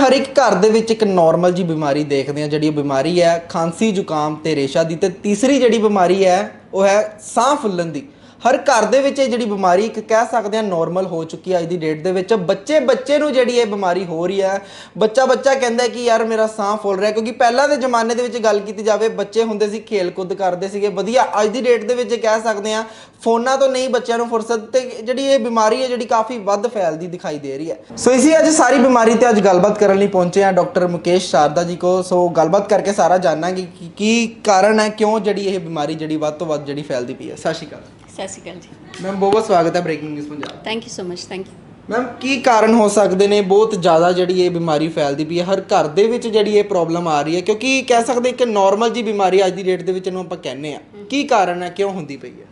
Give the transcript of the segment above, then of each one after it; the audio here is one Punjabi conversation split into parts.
ਹਰ ਇੱਕ ਘਰ ਦੇ ਵਿੱਚ ਇੱਕ ਨਾਰਮਲ ਜੀ ਬਿਮਾਰੀ ਦੇਖਦੇ ਆ ਜਿਹੜੀ ਉਹ ਬਿਮਾਰੀ ਹੈ, ਖਾਂਸੀ, ਜ਼ੁਕਾਮ ਤੇ ਰੇਸ਼ਾ ਦੀ ਤੇ ਤੀਸਰੀ ਜਿਹੜੀ ਬਿਮਾਰੀ ਹੈ, ਉਹ ਹੈ ਸਾਹ ਫੁੱਲਣ ਦੀ। ਹਰ ਘਰ ਦੇ ਵਿੱਚ ਇਹ ਜਿਹੜੀ ਬਿਮਾਰੀ ਇੱਕ ਕਹਿ ਸਕਦੇ ਆ ਨਾਰਮਲ ਹੋ ਚੁੱਕੀ ਹੈ ਅੱਜ ਦੀ ਡੇਟ ਦੇ ਵਿੱਚ। ਬੱਚੇ ਬੱਚੇ ਨੂੰ ਜਿਹੜੀ ਇਹ ਬਿਮਾਰੀ ਹੋ ਰਹੀ ਹੈ, ਬੱਚਾ ਬੱਚਾ ਕਹਿੰਦਾ ਕਿ ਯਾਰ ਮੇਰਾ ਸਾਹ ਫੁੱਲ ਰਿਹਾ ਕਿਉਂਕਿ ਪਹਿਲਾਂ ਦੇ ਜ਼ਮਾਨੇ ਦੇ ਵਿੱਚ ਗੱਲ ਕੀਤੀ ਜਾਵੇ, ਬੱਚੇ ਹੁੰਦੇ ਸੀ ਖੇਲ ਕੁੱਦ ਕਰਦੇ ਸੀਗੇ। ਵਧੀਆ, ਅੱਜ ਦੀ ਡੇਟ ਦੇ ਵਿੱਚ ਕਹਿ ਸਕਦੇ ਆ ਫੋਨਾਂ ਤੋਂ ਨਹੀਂ ਬੱਚਿਆਂ ਨੂੰ ਫੁਰਸਤ ਤੇ ਜਿਹੜੀ ਇਹ ਬਿਮਾਰੀ ਹੈ, ਜਿਹੜੀ ਕਾਫੀ ਵੱਧ ਫੈਲਦੀ ਦਿਖਾਈ ਦੇ ਰਹੀ ਹੈ। ਸੋ ਇਸੀ ਅੱਜ ਸਾਰੀ ਬਿਮਾਰੀ ਤੇ ਅੱਜ ਗੱਲਬਾਤ ਕਰਨ ਲਈ ਪਹੁੰਚੇ ਆ ਡਾਕਟਰ ਮੁਕੇਸ਼ ਸ਼ਾਰਦਾ ਜੀ ਕੋ ਸੋ ਗੱਲਬਾਤ ਕਰਕੇ ਸਾਰਾ ਜਾਣਾਂਗੇ ਕਿ ਕੀ ਕਾਰਨ ਹੈ, ਕਿਉਂ ਜਿਹੜੀ ਇਹ ਬਿਮਾਰੀ ਜਿਹੜੀ ਵੱਧ ਤੋਂ ਵੱਧ ਜਿਹੜੀ ਫੈਲਦੀ ਪਈ ਹੈ। ਸਤਿ ਸ਼੍ਰੀ ਅਕਾਲ। ਸਤਿ ਸ਼੍ਰੀ ਅਕਾਲ ਜੀ। ਮੈਮ ਬਹੁਤ ਬਹੁਤ ਸਵਾਗਤ ਹੈ breaking news Punjab thank you so much thank you ma'am ਕੀ ਕਾਰਨ ਹੋ ਸਕਦੇ ਨੇ? ਬਹੁਤ ਜ਼ਿਆਦਾ ਜਿਹੜੀ ਇਹ ਬਿਮਾਰੀ ਫੈਲਦੀ ਪਈ ਹੈ। ਹਰ ਘਰ ਦੇ ਵਿੱਚ ਜਿਹੜੀ ਇਹ ਪ੍ਰੋਬਲਮ ਆ ਰਹੀ ਹੈ। ਕਿਉਂਕਿ ਕਹਿ ਸਕਦੇ ਕਿ ਨਾਰਮਲ ਜੀ ਬਿਮਾਰੀ ਅੱਜ ਦੀ ਡੇਟ ਦੇ ਵਿੱਚ ਇਹਨੂੰ ਆਪਾਂ ਕਹਿੰਦੇ ਆ ਕੀ ਕਾਰਨ ਹੈ? ਕਿਉਂ ਹੁੰਦੀ ਪਈ ਹੈ?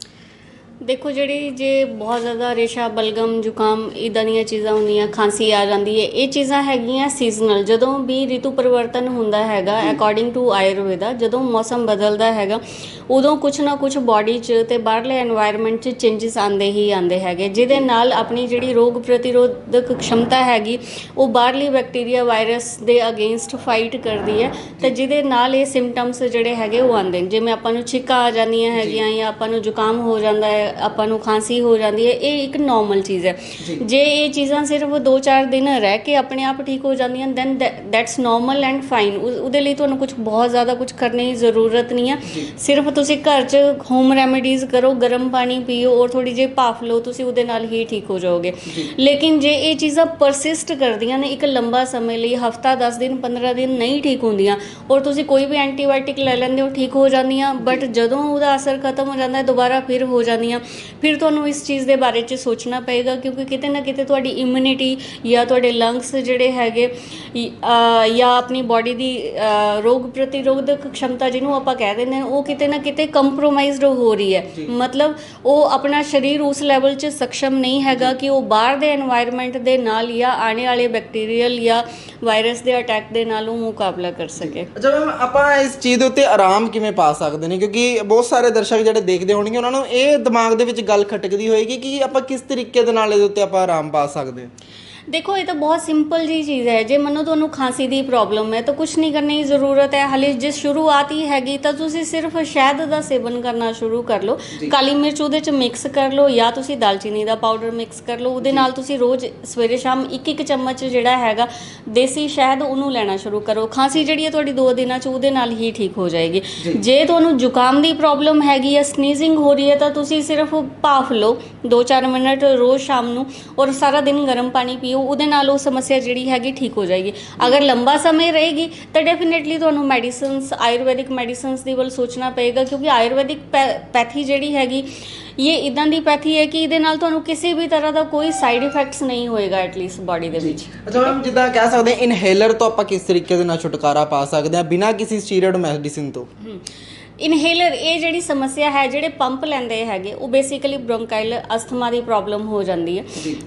ਦੇਖੋ ਜਿਹੜੀ ਜੇ ਬਹੁਤ ਜ਼ਿਆਦਾ ਰੇਸ਼ਾ ਬਲਗਮ ਜ਼ੁਕਾਮ ਇਦਾਂ ਦੀਆਂ ਚੀਜ਼ਾਂ ਹੁੰਦੀਆਂ ਖਾਂਸੀ ਆ ਜਾਂਦੀ ਹੈ ਇਹ ਚੀਜ਼ਾਂ ਹੈਗੀਆਂ ਸੀਜ਼ਨਲ ਜਦੋਂ ਵੀ ਰਿਤੂ ਪਰਿਵਰਤਨ ਹੁੰਦਾ ਹੈਗਾ ਅਕੋਰਡਿੰਗ ਟੂ ਆਯੁਰਵੇਦਾ ਜਦੋਂ ਮੌਸਮ ਬਦਲਦਾ ਹੈਗਾ ਉਦੋਂ ਕੁਝ ਨਾ ਕੁਝ ਬਾਡੀ 'ਚ ਤੇ ਬਾਹਰਲੇ এনवायरमेंट 'ਚ ਚੇਂजेस ਆਉਂਦੇ ਹੀ ਆਉਂਦੇ ਹੈਗੇ ਜਿਹਦੇ ਨਾਲ ਆਪਣੀ ਜਿਹੜੀ ਰੋਗ ਪ੍ਰਤੀਰੋਧਕ ਖਸ਼ਮਤਾ ਹੈਗੀ ਉਹ ਬਾਹਰਲੀ ਬੈਕਟੀਰੀਆ ਵਾਇਰਸ ਦੇ ਅਗੇਂਸਟ ਫਾਈਟ ਕਰਦੀ ਹੈ ਤੇ ਜਿਹਦੇ ਨਾਲ ਇਹ ਸਿੰਪਟਮਸ ਜਿਹੜੇ ਹੈਗੇ ਉਹ ਆਉਂਦੇ ਨੇ ਜਿਵੇਂ ਆਪਾਂ ਨੂੰ ਛਿੱਕਾ ਆ ਜਾਂਦੀਆਂ ਹੈਗੀਆਂ ਜਾਂ ਆਪਾਂ ਨੂੰ ਜ਼ੁਕਾਮ ਹੋ ਜਾਂਦਾ ਹੈ ਆਪਾਂ ਨੂੰ ਖਾਂਸੀ ਹੋ ਜਾਂਦੀ ਹੈ ਇਹ ਇੱਕ ਨਾਰਮਲ ਚੀਜ਼ ਹੈ। ਜੇ। ਇਹ ਚੀਜ਼ਾਂ ਸਿਰਫ 2-4 ਦਿਨ ਰਹਿ ਕੇ ਆਪਣੇ ਆਪ ਠੀਕ ਹੋ ਜਾਂਦੀਆਂ then that's normal and fine ਉਹਦੇ ਲਈ ਤੁਹਾਨੂੰ ਕੁਝ ਬਹੁਤ ਜ਼ਿਆਦਾ ਕੁਝ ਕਰਨੇ ਦੀ ਜ਼ਰੂਰਤ ਨਹੀਂ ਹੈ। ਸਿਰਫ ਤੁਸੀਂ ਘਰ 'ਚ ਹੋਮ ਰੈਮੇਡੀਜ਼ ਕਰੋ ਗਰਮ ਪਾਣੀ ਪੀਓ ਔਰ ਥੋੜੀ ਜਿਹੀ ਭਾਫ ਲਓ ਤੁਸੀਂ ਉਹਦੇ ਨਾਲ ਹੀ ਠੀਕ ਹੋ ਜਾਓਗੇ। ਲੇਕਿਨ ਜੇ ਇਹ ਚੀਜ਼ਾਂ ਪਰਸਿਸਟ ਕਰਦੀਆਂ ਨੇ ਇੱਕ ਲੰਬਾ ਸਮੇਂ ਲਈ ਹਫਤਾ 10 ਦਿਨ 15 ਦਿਨ ਨਹੀਂ ਠੀਕ ਹੁੰਦੀਆਂ ਔਰ ਤੁਸੀਂ ਕੋਈ ਵੀ ਐਂਟੀਬਾਇਓਟਿਕ ਲੈ ਲੈਂਦੇ ਹੋ ਠੀਕ ਹੋ ਜਾਂਦੀਆਂ ਬਟ ਜਦੋਂ ਉਹਦਾ ਅਸਰ ਖਤਮ ਹੋ ਜਾਂਦਾ ਹੈ ਦੁਬਾਰਾ ਫਿਰ ਹੋ ਜਾਂਦੀਆਂ ਆ। ਫਿਰ ਤੁਹਾਨੂੰ ਇਸ ਚੀਜ਼ ਦੇ ਬਾਰੇ 'ਚ ਸੋਚਣਾ ਪਏਗਾ ਕਿਉਂਕਿ ਕਿਤੇ ਨਾ ਕਿਤੇ ਤੁਹਾਡੀ ਇਮਿਊਨਿਟੀ ਜਾਂ ਤੁਹਾਡੇ ਲੰਗਸ ਜਿਹੜੇ ਹੈਗੇ ਜਾਂ ਆਪਣੀ ਬਾਡੀ ਦੀ ਰੋਗ ਪ੍ਰਤੀਰੋਧਕ ਖਮਤਾ ਜਿਹਨੂੰ ਆਪਾਂ ਕਹਿ ਦਿੰਦੇ ਉਹ ਕਿਤੇ ਨਾ ਕਿਤੇ ਕੰਪਰੋਮਾਈਜ਼ਡ ਹੋ ਰਹੀ ਹੈ। ਮਤਲਬ ਉਹ ਆਪਣਾ ਸਰੀਰ ਉਸ ਲੈਵਲ 'ਚ ਸક્ષਮ ਨਹੀਂ ਹੈਗਾ ਕਿ ਉਹ ਬਾਹਰ ਦੇ এনवायरमेंट ਦੇ ਨਾਲ ਜਾਂ ਆਣੇ ਵਾਲੇ ਬੈਕਟੀਰੀਅਲ ਜਾਂ ਵਾਇਰਸ ਦੇ ਅਟੈਕ ਦੇ ਨਾਲ ਉਹ ਮੁਕਾਬਲਾ ਕਰ ਸਕੇ। ਅੱਛਾ ਮੈਮ ਆਪਾਂ ਇਸ ਚੀਜ਼ ਦੇ ਉੱਤੇ ਆਰਾਮ ਕਿਵੇਂ ਪਾ ਸਕਦੇ ਨੇ? ਕਿਉਂਕਿ ਬਹੁਤ ਸਾਰੇ ਦਰਸ਼ਕ ਜਿਹੜੇ ਦੇਖਦੇ ਹੋਣਗੇ ਉਹਨਾਂ ਨੂੰ ਇਹ ਦਿਮਾਗ ਦੇ ਵਿੱਚ ਗੱਲ ਖਟਕਦੀ ਹੋਏਗੀ ਕਿ ਆਪਾਂ ਕਿਸ ਤਰੀਕੇ ਦੇ ਨਾਲ ਇਹਦੇ ਉੱਤੇ ਆਪਾਂ ਆਰਾਮ ਪਾ ਸਕਦੇ ਹਾਂ? ਦੇਖੋ ਇਹ ਤਾਂ ਬਹੁਤ ਸਿੰਪਲ ਜੀ ਚੀਜ਼ ਹੈ। ਜੇ ਮੰਨੋ ਤੁਹਾਨੂੰ ਖਾਂਸੀ ਦੀ ਪ੍ਰੋਬਲਮ ਹੈ ਤਾਂ ਕੁਝ ਨਹੀਂ ਕਰਨੇ ਦੀ ਜ਼ਰੂਰਤ ਹੈ। ਹਲੇ ਜੇ ਸ਼ੁਰੂਆਤ ਹੀ ਹੈਗੀ ਤਾਂ ਤੁਸੀਂ ਸਿਰਫ ਸ਼ਹਿਦ ਦਾ ਸੇਵਨ ਕਰਨਾ ਸ਼ੁਰੂ ਕਰ ਲਓ। ਕਾਲੀ ਮਿਰਚ ਉਹਦੇ ਚ ਮਿਕਸ ਕਰ ਲਓ ਜਾਂ ਤੁਸੀਂ ਦਾਲਚੀਨੀ ਦਾ ਪਾਊਡਰ ਮਿਕਸ ਕਰ ਲਓ। ਉਹਦੇ ਨਾਲ ਤੁਸੀਂ ਰੋਜ਼ ਸਵੇਰੇ ਸ਼ਾਮ ਇੱਕ ਇੱਕ ਚਮਚ ਜਿਹੜਾ ਹੈਗਾ ਦੇਸੀ ਸ਼ਹਿਦ ਉਹਨੂੰ ਲੈਣਾ ਸ਼ੁਰੂ ਕਰੋ। ਖਾਂਸੀ ਜਿਹੜੀ ਹੈ ਤੁਹਾਡੀ 2 ਦਿਨਾਂ ਚ ਉਹਦੇ ਨਾਲ ਹੀ ਠੀਕ ਹੋ ਜਾਏਗੀ। ਜੇ। ਤੁਹਾਨੂੰ ਜ਼ੁਕਾਮ ਦੀ ਪ੍ਰੋਬਲਮ ਹੈਗੀ ਹੈ ਸਨੀਜ਼ਿੰਗ ਹੋ ਰਹੀ ਹੈ ਤਾਂ ਤੁਸੀਂ ਸਿਰਫ ਭਾਫ ਲਓ 2-4 ਮਿੰਟ ਰੋਜ਼ ਸ਼ਾਮ ਨੂੰ ਔਰ ਸਾਰਾ ਦਿਨ ਗਰਮ ਪਾਣੀ ਪੀਓ। ਉਹਦੇ ਨਾਲ ਉਹ ਸਮੱਸਿਆ ਜਿਹੜੀ ਹੈਗੀ ਠੀਕ ਹੋ ਜਾਏਗੀ। ਅਗਰ ਲੰਬਾ ਸਮੇਂ ਰਹੇਗੀ ਤਾਂ ਡੈਫੀਨਿਟਲੀ ਤੁਹਾਨੂੰ ਮੈਡੀਸਿਨਸ ਆਯੁਰਵੈਦਿਕ ਮੈਡੀਸਿਨਸ ਦੀ ਵੱਲ ਸੋਚਣਾ ਪਏਗਾ ਕਿਉਂਕਿ ਆਯੁਰਵੈਦਿਕ ਪੈਥੀ ਜਿਹੜੀ ਹੈਗੀ ਇਹ ਇਦਾਂ ਦੀ ਪੈਥੀ ਹੈ ਕਿ ਇਹਦੇ ਨਾਲ ਤੁਹਾਨੂੰ ਕਿਸੇ ਵੀ ਤਰ੍ਹਾਂ ਦਾ ਕੋਈ ਸਾਈਡ ਇਫੈਕਟਸ ਨਹੀਂ ਹੋਏਗਾ ਐਟਲੀਸਟ ਬਾਡੀ ਦੇ ਵਿੱਚ। ਅੱਛਾ ਮੈਮ ਜਿੱਦਾਂ ਕਹਿ ਸਕਦੇ ਹਾਂ ਇਨਹੇਲਰ ਤੋਂ ਆਪਾਂ ਕਿਸ ਤਰੀਕੇ ਦੇ ਨਾਲ ਛੁਟਕਾਰਾ ਪਾ ਸਕਦੇ ਹਾਂ ਬਿਨਾਂ ਕਿਸੇ ਸਟੀਰੋਇਡ ਮੈਡੀਸਿਨ ਤੋਂ? ਇਨਹੇਲਰ ਇਹ ਜਿਹੜੀ ਸਮੱਸਿਆ ਹੈ ਜਿਹੜੇ ਪੰਪ ਲੈਂਦੇ ਹੈਗੇ ਉਹ ਬੇਸਿਕਲੀ ਬ੍ਰੋਂਕਾਈਲ ਅਸਥਮਾ ਦੀ ਪ੍ਰੋਬਲਮ ਹੋ ਜਾਂਦੀ ਹੈ।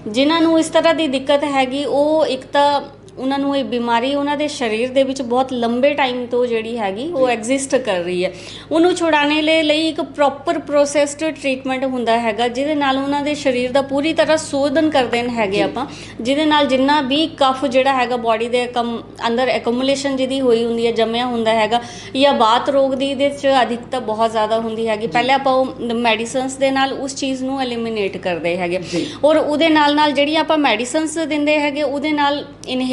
ਜਿਨ੍ਹਾਂ ਨੂੰ ਇਸ ਤਰ੍ਹਾਂ ਦੀ ਦਿੱਕਤ ਹੈਗੀ ਉਹ ਇੱਕ ਤਾਂ ਉਹਨਾਂ ਨੂੰ ਇਹ ਬਿਮਾਰੀ ਉਹਨਾਂ ਦੇ ਸਰੀਰ ਦੇ ਵਿੱਚ ਬਹੁਤ ਲੰਬੇ ਟਾਈਮ ਤੋਂ ਜਿਹੜੀ ਹੈਗੀ ਉਹ ਐਗਜ਼ਿਸਟ ਕਰ ਰਹੀ ਹੈ। ਉਹਨੂੰ ਛੁਡਾਉਣੇ ਲਈ ਲਈ ਇੱਕ ਪ੍ਰੋਪਰ ਪ੍ਰੋਸੈਸਡ ਟ੍ਰੀਟਮੈਂਟ ਹੁੰਦਾ ਹੈਗਾ ਜਿਹਦੇ ਨਾਲ ਉਹਨਾਂ ਦੇ ਸਰੀਰ ਦਾ ਪੂਰੀ ਤਰ੍ਹਾਂ ਸ਼ੋਧਨ ਕਰਦੇ ਨੇ ਹੈਗੇ ਆਪਾਂ ਜਿਹਦੇ ਨਾਲ ਜਿੰਨਾ ਵੀ ਕਫ ਜਿਹੜਾ ਹੈਗਾ ਬਾਡੀ ਦੇ ਕਮ ਅੰਦਰ ਐਕੂਮੂਲੇਸ਼ਨ ਜਿਹਦੀ ਹੋਈ ਹੁੰਦੀ ਹੈ ਜੰਮਿਆ ਹੁੰਦਾ ਹੈਗਾ ਜਾਂ ਬਾਤ ਰੋਗ ਦੀ ਇਹਦੇ ਚ ਅਧਿਕਤਾ ਬਹੁਤ ਜ਼ਿਆਦਾ ਹੁੰਦੀ ਹੈਗੀ ਪਹਿਲੇ ਆਪਾਂ ਉਹ ਮੈਡੀਸਿਨਸ ਦੇ ਨਾਲ ਉਸ ਚੀਜ਼ ਨੂੰ ਐਲੀਮੀਨੇਟ ਕਰਦੇ ਹੈਗੇ। ਔਰ ਉਹਦੇ ਨਾਲ ਨਾਲ ਜਿਹੜੀਆਂ ਆਪਾਂ ਮੈਡੀਸਿਨਸ ਦਿੰਦੇ ਹੈਗੇ ਉਹਦੇ ਨਾਲ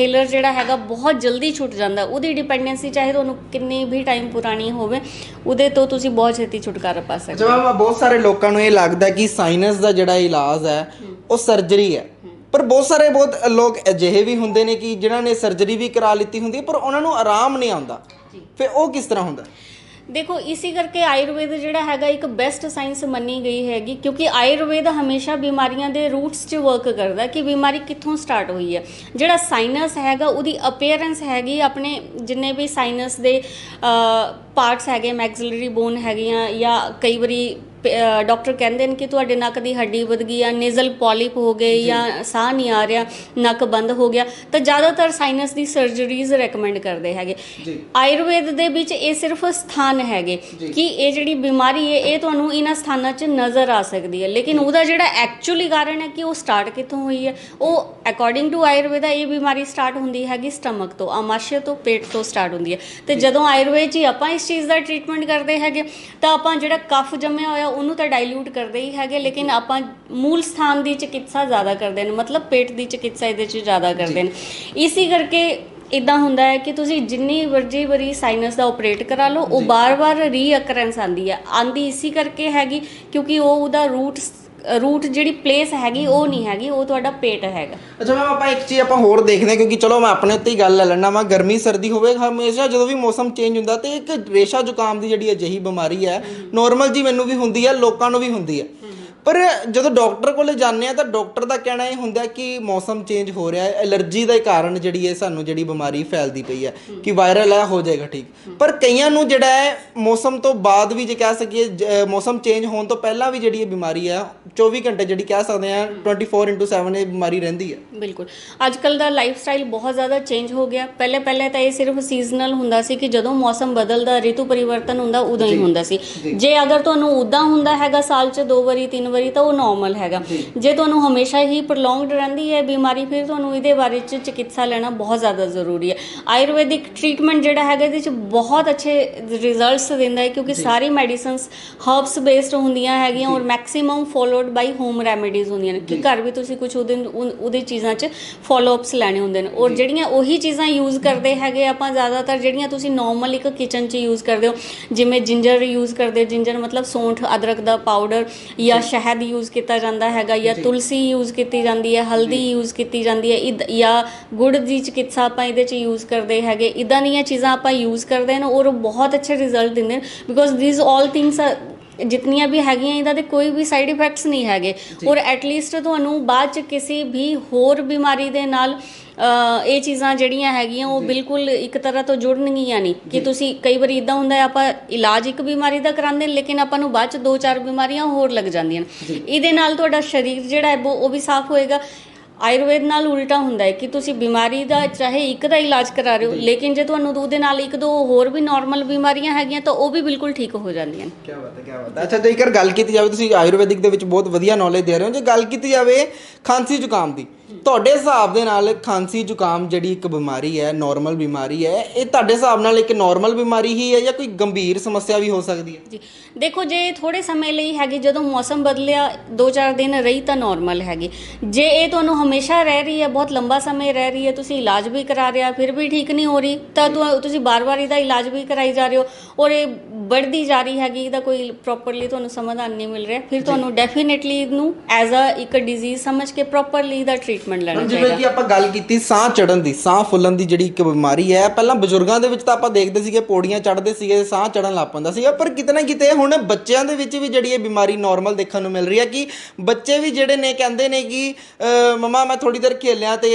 ਇਨਹੇਲਰ ਜਿਹੜਾ ਹੈਗਾ ਬਹੁਤ ਜਲਦੀ ਛੁੱਟ ਜਾਂਦਾ। ਉਹਦੀ ਡਿਪੈਂਡੈਂਸੀ ਚਾਹੇ ਤੁਹਾਨੂੰ ਕਿੰਨੀ ਵੀ ਟਾਈਮ ਪੁਰਾਣੀ ਹੋਵੇ ਉਹਦੇ ਤੋਂ ਤੁਸੀਂ ਬਹੁਤ ਛੇਤੀ ਛੁਟਕਾਰਾ ਪਾ ਸਕਦੇ ਅੱਛਾ ਮੈਮ ਬਹੁਤ ਸਾਰੇ ਲੋਕਾਂ ਨੂੰ ਇਹ ਲੱਗਦਾ ਕਿ ਸਾਈਨਸ ਦਾ ਜਿਹੜਾ ਇਲਾਜ ਹੈ ਉਹ ਸਰਜਰੀ ਹੈ। ਪਰ ਬਹੁਤ ਸਾਰੇ ਬਹੁਤ ਲੋਕ ਅਜਿਹੇ ਵੀ ਹੁੰਦੇ ਨੇ ਕਿ ਜਿਨ੍ਹਾਂ ਨੇ ਸਰਜਰੀ ਵੀ ਕਰਾ ਲਿੱਤੀ ਹੁੰਦੀ ਹੈ ਪਰ ਉਹਨਾਂ ਨੂੰ ਆਰਾਮ ਨਹੀਂ ਆਉਂਦਾ। ਫਿਰ ਉਹ ਕਿਸ ਤਰ੍ਹਾਂ ਹੁੰਦਾ? ਦੇਖੋ, ਇਸੇ ਕਰਕੇ ਆਯੁਰਵੇਦ ਜਿਹੜਾ ਹੈਗਾ ਇੱਕ ਬੈਸਟ ਸਾਇੰਸ ਮੰਨੀ ਗਈ ਹੈਗੀ, ਕਿਉਂਕਿ ਆਯੁਰਵੇਦ ਹਮੇਸ਼ਾ ਬਿਮਾਰੀਆਂ ਦੇ ਰੂਟਸ 'ਚ ਵਰਕ ਕਰਦਾ ਕਿ ਬਿਮਾਰੀ ਕਿੱਥੋਂ ਸਟਾਰਟ ਹੋਈ ਹੈ। ਜਿਹੜਾ ਸਾਈਨਸ ਹੈਗਾ, ਉਹਦੀ ਅਪੀਅਰੈਂਸ ਹੈਗੀ, ਆਪਣੇ ਜਿੰਨੇ ਵੀ ਸਾਈਨਸ ਦੇ ਪਾਰਟਸ ਹੈਗੇ ਮੈਕਸਿਲਰੀ ਬੋਨ ਹੈਗੀਆਂ ਜਾਂ ਕਈ ਵਾਰੀ ਡਾਕਟਰ ਕਹਿੰਦੇ ਨੇ ਕਿ ਤੁਹਾਡੇ ਨੱਕ ਦੀ ਹੱਡੀ ਵੱਧ ਗਈ ਆ ਨੇਜ਼ਲ ਪੋਲਿਪ ਹੋ ਗਏ ਜਾਂ। ਸਾਹ ਨਹੀਂ ਆ ਰਿਹਾ ਨੱਕ ਬੰਦ ਹੋ ਗਿਆ। ਤਾਂ ਜ਼ਿਆਦਾਤਰ ਸਾਈਨਸ ਦੀ ਸਰਜਰੀਜ਼ ਰეკਮੈਂਡ ਕਰਦੇ ਹੈਗੇ। ਆਯੁਰਵੇਦ ਦੇ ਵਿੱਚ ਇਹ ਸਿਰਫ ਸਥਾਨ ਹੈਗੇ। ਕਿ ਇਹ ਜਿਹੜੀ ਬਿਮਾਰੀ ਹੈ ਇਹ ਤੁਹਾਨੂੰ ਇਹਨਾਂ ਸਥਾਨਾਂ 'ਚ ਨਜ਼ਰ ਆ ਸਕਦੀ ਹੈ। ਲੇਕਿਨ ਉਹਦਾ ਜਿਹੜਾ ਐਕਚੁਅਲੀ ਕਾਰਨ ਹੈ ਕਿ ਉਹ ਸਟਾਰਟ ਕਿੱਥੋਂ ਹੋਈ ਹੈ ਉਹ ਅਕੋਰਡਿੰਗ ਟੂ ਆਯੁਰਵੇਦਾ ਇਹ ਬਿਮਾਰੀ ਸਟਾਰਟ ਹੁੰਦੀ ਹੈਗੀ ਸਟਮਕ ਤੋਂ ਆਮਾਸ਼ਯ ਤੋਂ ਪੇਟ ਤੋਂ ਸਟਾਰਟ ਹੁੰਦੀ ਹੈ। ਤੇ ਜਦੋਂ ਆਯੁਰਵੇਦ 'ਚ ਹੀ ਆਪਾਂ ਇਸ ਚੀਜ਼ ਦਾ ਟ੍ਰੀਟਮੈਂਟ ਕਰਦੇ ਹੈਗੇ ਤਾਂ ਆਪਾਂ ਜਿਹੜਾ ਕਫ ਜੰਮਿਆ ਹੋਇਆ ਉਹਨੂੰ ਤਾਂ ਡਾਈਲੂਟ ਕਰਦੇ ਹੀ ਹੈਗੇ ਲੇਕਿਨ ਆਪਾਂ ਮੂਲ ਸਥਾਨ ਦੀ ਚਿਕਿਤਸਾ ਜ਼ਿਆਦਾ ਕਰਦੇ ਨੇ ਮਤਲਬ ਪੇਟ ਦੀ ਚਿਕਿਤਸਾ ਇਹਦੇ 'ਚ ਜ਼ਿਆਦਾ ਕਰਦੇ ਨੇ। ਇਸੇ ਕਰਕੇ ਇਦਾਂ ਹੁੰਦਾ ਹੈ ਕਿ ਤੁਸੀਂ ਜਿੰਨੀ ਵਰਜੀ ਵਰੀ ਸਾਈਨਸ ਦਾ ਆਪਰੇਟ ਕਰਾ ਲਓ ਉਹ ਬਾਰ-ਬਾਰ ਰੀਅਕਰੈਂਸ ਆਂਦੀ ਹੈ। ਆਂਦੀ ਇਸੇ ਕਰਕੇ ਹੈਗੀ ਕਿਉਂਕਿ ਉਹ ਉਹਦਾ ਰੂਟ ਰੂਟ ਜਿਹੜੀ ਪਲੇਸ ਹੈਗੀ, ਉਹ ਨਹੀਂ ਹੈਗੀ, ਉਹ ਤੁਹਾਡਾ ਪੇਟ ਹੈਗਾ। ਅੱਛਾ ਮੈਮ ਆਪਾਂ ਇੱਕ ਚੀਜ਼ ਆਪਾਂ ਹੋਰ ਦੇਖਦੇ ਹਾਂ, ਕਿਉਂਕਿ ਚਲੋ ਮੈਂ ਆਪਣੇ ਉੱਤੇ ਹੀ ਗੱਲ ਲੈ ਲੈਣਾ ਵਾ, ਗਰਮੀ, ਸਰਦੀ ਹੋਵੇ, ਹਮੇਸ਼ਾ ਜਦੋਂ ਵੀ ਮੌਸਮ ਚੇਂਜ ਹੁੰਦਾ ਤੇ ਇੱਕ ਰੇਸ਼ਾ ਜ਼ੁਕਾਮ ਦੀ ਜਿਹੜੀ ਅਜਿਹੀ ਬਿਮਾਰੀ ਹੈ ਨੋਰਮਲ ਜੀ ਮੈਨੂੰ ਵੀ ਹੁੰਦੀ ਹੈ, ਲੋਕਾਂ ਨੂੰ ਵੀ ਹੁੰਦੀ ਹੈ। ਪਰ ਜਦੋਂ ਡਾਕਟਰ ਕੋਲੇ ਜਾਂਦੇ ਆ ਤਾਂ ਡਾਕਟਰ ਦਾ ਕਹਿਣਾ ਇਹ ਹੁੰਦਾ ਕਿ ਮੌਸਮ ਚੇਂਜ ਹੋ ਰਿਹਾ ਹੈ ਐਲਰਜੀ ਦਾ ਹੀ ਕਾਰਨ ਜਿਹੜੀ ਹੈ ਸਾਨੂੰ ਜਿਹੜੀ ਬਿਮਾਰੀ ਫੈਲਦੀ ਪਈ ਹੈ ਕਿ ਵਾਇਰਲ ਹੈ ਹੋ ਜਾਏਗਾ ਠੀਕ। ਪਰ ਕਈਆਂ ਨੂੰ ਜਿਹੜਾ ਹੈ ਮੌਸਮ ਤੋਂ ਬਾਅਦ ਵੀ ਜੇ ਕਹਿ ਸਕੀਏ ਮੌਸਮ ਚੇਂਜ ਹੋਣ ਤੋਂ ਪਹਿਲਾਂ ਵੀ ਜਿਹੜੀ ਇਹ ਬਿਮਾਰੀ ਹੈ 24 ਘੰਟੇ ਜਿਹੜੀ ਕਹਿ ਸਕਦੇ ਆ 24/7 ਇਹ ਬਿਮਾਰੀ ਰਹਿੰਦੀ ਹੈ। ਬਿਲਕੁਲ। ਅੱਜ ਕੱਲ ਦਾ ਲਾਈਫ ਸਟਾਈਲ ਬਹੁਤ ਜ਼ਿਆਦਾ ਚੇਂਜ ਹੋ ਗਿਆ। ਪਹਿਲੇ ਪਹਿਲੇ ਤਾਂ ਇਹ ਸਿਰਫ ਸੀਜ਼ਨਲ ਹੁੰਦਾ ਸੀ ਕਿ ਜਦੋਂ ਮੌਸਮ ਬਦਲਦਾ ਰਿਤੂ ਪਰਿਵਰਤਨ ਹੁੰਦਾ ਉਦੋਂ ਹੀ ਹੁੰਦਾ ਸੀ। ਜੇ। ਅਗਰ ਤੁਹਾਨੂੰ ਉਦਾਂ ਹੁੰਦਾ ਹੈਗਾ ਸਾਲ 'ਚ ਦੋ ਵਾਰੀ ਤਿੰਨ ਵਾਰੀ ਤਾਂ ਉਹ ਨਾਰਮਲ ਹੈਗਾ। ਜੇ। ਤੁਹਾਨੂੰ ਹਮੇਸ਼ਾ ਹੀ ਪ੍ਰੋਲੋਂਗਡ ਰਹਿੰਦੀ ਹੈ ਬਿਮਾਰੀ ਫਿਰ ਤੁਹਾਨੂੰ ਇਹਦੇ ਬਾਰੇ 'ਚ ਚਿਕਿਤਸਾ ਲੈਣਾ ਬਹੁਤ ਜ਼ਿਆਦਾ ਜ਼ਰੂਰੀ ਹੈ। ਆਯੁਰਵੈਦਿਕ ਟ੍ਰੀਟਮੈਂਟ ਜਿਹੜਾ ਹੈਗਾ ਇਹਦੇ 'ਚ ਬਹੁਤ ਅੱਛੇ ਰਿਜ਼ਲਟਸ ਦਿੰਦਾ ਹੈ ਕਿਉਂਕਿ ਸਾਰੀ ਮੈਡੀਸਿਨਸ ਹਰਬਸ ਬੇਸਡ ਹੁੰਦੀਆਂ ਹੈਗੀਆਂ ਔਰ maximum followed by home remedies ਹੁੰਦੀਆਂ ਨੇ। ਕਿ ਘਰ ਵੀ ਤੁਸੀਂ ਕੁਝ ਉਹਦੇ ਉਹਦੇ ਚੀਜ਼ਾਂ 'ਚ ਫੋਲੋ ਅਪਸ ਲੈਣੇ ਹੁੰਦੇ ਨੇ। ਔਰ ਜਿਹੜੀਆਂ ਉਹੀ ਚੀਜ਼ਾਂ ਯੂਜ਼ ਕਰਦੇ ਹੈਗੇ ਆਪਾਂ ਜ਼ਿਆਦਾਤਰ ਜਿਹੜੀਆਂ ਤੁਸੀਂ ਨਾਰਮਲ ਇੱਕ ਕਿਚਨ 'ਚ ਯੂਜ਼ ਕਰਦੇ ਹੋ ਜਿਵੇਂ ਜਿੰਜਰ ਯੂਜ਼ ਕਰਦੇ ਜਿੰਜਰ ਮਤਲਬ ਸੌਂਠ ਅਦਰਕ ਦਾ ਪਾਊਡਰ ਜਾਂ ਸ਼ਹਿਦ ਯੂਜ਼ ਕੀਤਾ ਜਾਂਦਾ ਹੈਗਾ ਜਾਂ ਤੁਲਸੀ ਯੂਜ਼ ਕੀਤੀ ਜਾਂਦੀ ਹੈ ਹਲਦੀ ਯੂਜ਼ ਕੀਤੀ ਜਾਂਦੀ ਹੈ ਜਾਂ ਗੁੜ ਦੀ ਚਿਕਿਤਸਾ ਆਪਾਂ ਇਹਦੇ 'ਚ ਯੂਜ਼ ਕਰਦੇ ਹੈਗੇ ਇਦਾਂ ਦੀਆਂ ਚੀਜ਼ਾਂ ਆਪਾਂ ਯੂਜ਼ ਕਰਦੇ ਨੇ ਔਰ ਬਹੁਤ ਅੱਛੇ ਰਿਜ਼ਲਟ ਦਿੰਦੇ ਨੇ ਬਿਕੋਜ਼ ਥੀਸ ਆਲ ਥਿੰਗਸ ਜਿਤਨੀਆਂ ਵੀ ਹੈਗੀਆਂ ਇਹਦਾ ਦੇ ਕੋਈ ਵੀ ਸਾਈਡ ਇਫੈਕਟਸ ਨਹੀਂ ਹੈਗੇ। ਔਰ ਐਟਲੀਸਟ ਤੁਹਾਨੂੰ ਬਾਅਦ ਚ ਕਿਸੇ ਵੀ ਹੋਰ ਬਿਮਾਰੀ ਦੇ ਨਾਲ ਇਹ ਚੀਜ਼ਾਂ ਜਿਹੜੀਆਂ ਹੈਗੀਆਂ ਉਹ ਬਿਲਕੁਲ ਇੱਕ ਤਰ੍ਹਾਂ ਤੋਂ ਜੁੜਨਗੀਆਂ ਨਹੀਂ। ਕਿ ਤੁਸੀਂ ਕਈ ਵਾਰੀ ਇਦਾਂ ਹੁੰਦਾ ਹੈ ਆਪਾਂ ਇਲਾਜ ਇੱਕ ਬਿਮਾਰੀ ਦਾ ਕਰਾਉਂਦੇ ਨੇ ਲੇਕਿਨ ਆਪਾਂ ਨੂੰ ਬਾਅਦ ਚ ਦੋ ਚਾਰ ਬਿਮਾਰੀਆਂ ਹੋਰ ਲੱਗ ਜਾਂਦੀਆਂ ਨੇ। ਇਹਦੇ ਨਾਲ ਤੁਹਾਡਾ ਸਰੀਰ ਜਿਹੜਾ ਹੈ ਉਹ ਵੀ ਸਾਫ਼ ਹੋਏਗਾ। ਆਯੁਰਵੇਦ ਨਾਲ ਉਲਟਾ ਹੁੰਦਾ ਹੈ ਕਿ ਤੁਸੀਂ ਬਿਮਾਰੀ ਦਾ ਚਾਹੇ ਇੱਕ ਦਾ ਇਲਾਜ ਕਰਾ ਰਹੇ ਹੋ ਲੇਕਿਨ ਜੇ ਤੁਹਾਨੂੰ ਉਹਦੇ ਨਾਲ ਇੱਕ ਦੋ ਹੋਰ ਵੀ ਨਾਰਮਲ ਬਿਮਾਰੀਆਂ ਹੈਗੀਆਂ ਤਾਂ ਉਹ ਵੀ ਬਿਲਕੁਲ ਠੀਕ ਹੋ ਜਾਂਦੀਆਂ ਨੇ। ਕੀ ਬਾਤ ਹੈ ਕੀ ਬਾਤ ਹੈ। ਅੱਛਾ ਜੇਕਰ ਗੱਲ ਕੀਤੀ ਜਾਵੇ ਤੁਸੀਂ ਆਯੁਰਵੈਦਿਕ ਦੇ ਵਿੱਚ ਬਹੁਤ ਵਧੀਆ ਨੌਲੇਜ ਦੇ ਰਹੇ ਹੋ। ਜੇ ਗੱਲ ਕੀਤੀ ਜਾਵੇ ਖਾਂਸੀ ਜ਼ੁਕਾਮ ਦੀ ਤੁਹਾਡੇ ਹਿਸਾਬ ਦੇ ਨਾਲ ਖਾਂਸੀ ਜ਼ੁਕਾਮ ਜਿਹੜੀ ਇੱਕ ਬਿਮਾਰੀ ਹੈ ਨਾਰਮਲ ਬਿਮਾਰੀ ਹੈ, ਇਹ ਤੁਹਾਡੇ ਹਿਸਾਬ ਨਾਲ ਇੱਕ ਨਾਰਮਲ ਬਿਮਾਰੀ ਹੀ ਹੈ ਜਾਂ ਕੋਈ ਗੰਭੀਰ ਸਮੱਸਿਆ ਵੀ ਹੋ ਸਕਦੀ ਹੈ? ਜੀ, ਦੇਖੋ ਜੇ ਥੋੜੇ ਸਮੇਂ ਲਈ ਹੈਗੀ, ਜਦੋਂ ਮੌਸਮ ਬਦਲਿਆ 2-4 ਦਿਨ ਰਹੀ ਤਾਂ ਨਾਰਮਲ ਹੈਗੀ। ਜੇ ਇਹ ਤੁਹਾਨੂੰ ਹਮੇਸ਼ਾ ਰਹਿ ਰਹੀ ਹੈ, ਬਹੁਤ ਲੰਬਾ ਸਮੇਂ ਰਹਿ ਰਹੀ ਹੈ, ਤੁਸੀਂ ਇਲਾਜ ਵੀ ਕਰਾ ਰਿਹਾ ਫਿਰ ਵੀ ਠੀਕ ਨਹੀਂ ਹੋ ਰਹੀ, ਤਾਂ ਤੁਹਾ- ਤੁਸੀਂ ਬਾਰ-ਬਾਰ ਇਹਦਾ ਇਲਾਜ ਵੀ ਕਰਾਈ ਜਾ ਰਹੇ ਹੋ, ਔਰ ਇਹ ਵੱਧਦੀ ਜਾ ਰਹੀ ਹੈਗੀ ਇਹਦਾ ਕੋਈ ਪ੍ਰੋਪਰਲੀ ਤੁਹਾਨੂੰ ਸਮਾਧਾਨ ਨਹੀਂ ਮਿਲ ਰਿਹਾ। ਫਿਰ ਤੁਹਾਨੂੰ ਡੈਫੀਨਿਟਲੀ ਇਹਨੂੰ ਐਜ਼ ਅ ਇੱਕ ਡਿਜ਼ੀਜ਼ ਸਮਝ ਕੇ ਪ੍ਰੋਪਰਲੀ ਦਾ ਟ੍ਰੀਟਮੈਂਟ ਲੈਣਾ ਹੁਣ ਜਿਵੇਂ ਚਾਹੀਦਾ। ਕਿ ਆਪਾਂ ਗੱਲ ਕੀਤੀ ਸਾਹ ਚੜਨ ਦੀ ਸਾਹ ਫੁੱਲਣ ਦੀ ਜਿਹੜੀ ਇੱਕ ਬਿਮਾਰੀ ਹੈ ਪਹਿਲਾਂ ਬਜ਼ੁਰਗਾਂ ਦੇ ਵਿੱਚ ਤਾਂ ਆਪਾਂ ਦੇਖਦੇ ਸੀਗੇ ਪੌੜੀਆਂ ਚੜ੍ਹਦੇ ਸੀਗੇ ਸਾਹ ਚੜਨ ਲੱਗ ਪੈਂਦਾ ਸੀਗਾ ਪਰ ਕਿਤੇ ਨਾ ਕਿਤੇ ਹੁਣ ਬੱਚਿਆਂ ਦੇ ਵਿੱਚ ਵੀ ਜਿਹੜੀ ਇਹ ਬਿਮਾਰੀ ਨਾਰਮਲ ਦੇਖਣ ਨੂੰ ਮਿਲ ਰਹੀ ਹੈ ਕਿ ਬੱਚੇ ਵੀ ਜਿਹੜੇ ਨੇ ਕਹਿੰਦੇ ਨੇ ਕਿ ਮਮਾ ਮੈਂ ਥੋੜੀ ਦੇਰ ਖੇਲਿਆ ਤੇ